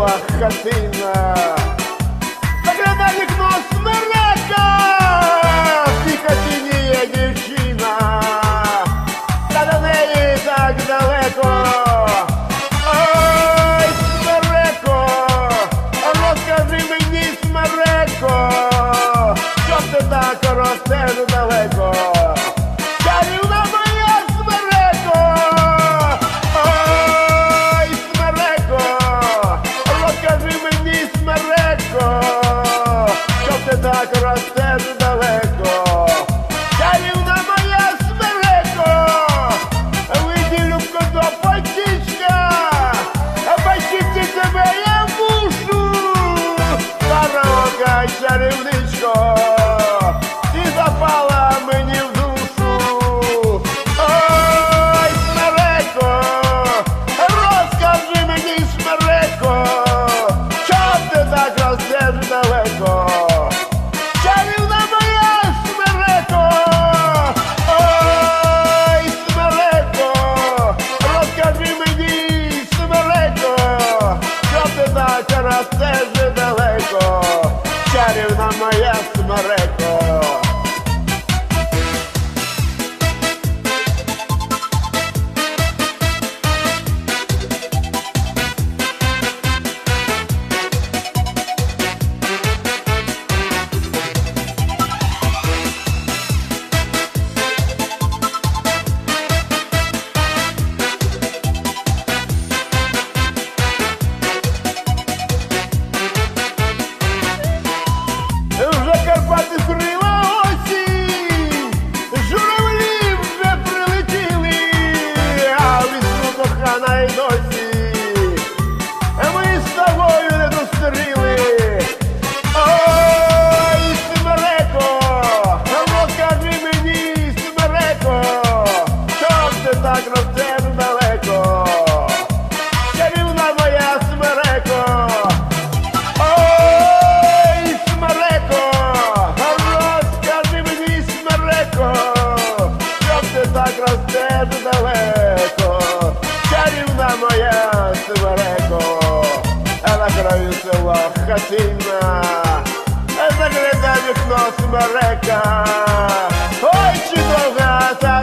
біла хатина. Заглядай вікно смерека в тій хатині. Macarasta. to my record. так ростем далеко. Чарівна моя смереко, ой, смереко, розкажи мені смереко, щоб ти так ростеш далеко, чарівна моя смереко, а на краю села хатина, е, закрита вікно смерека. Ой, чи довга та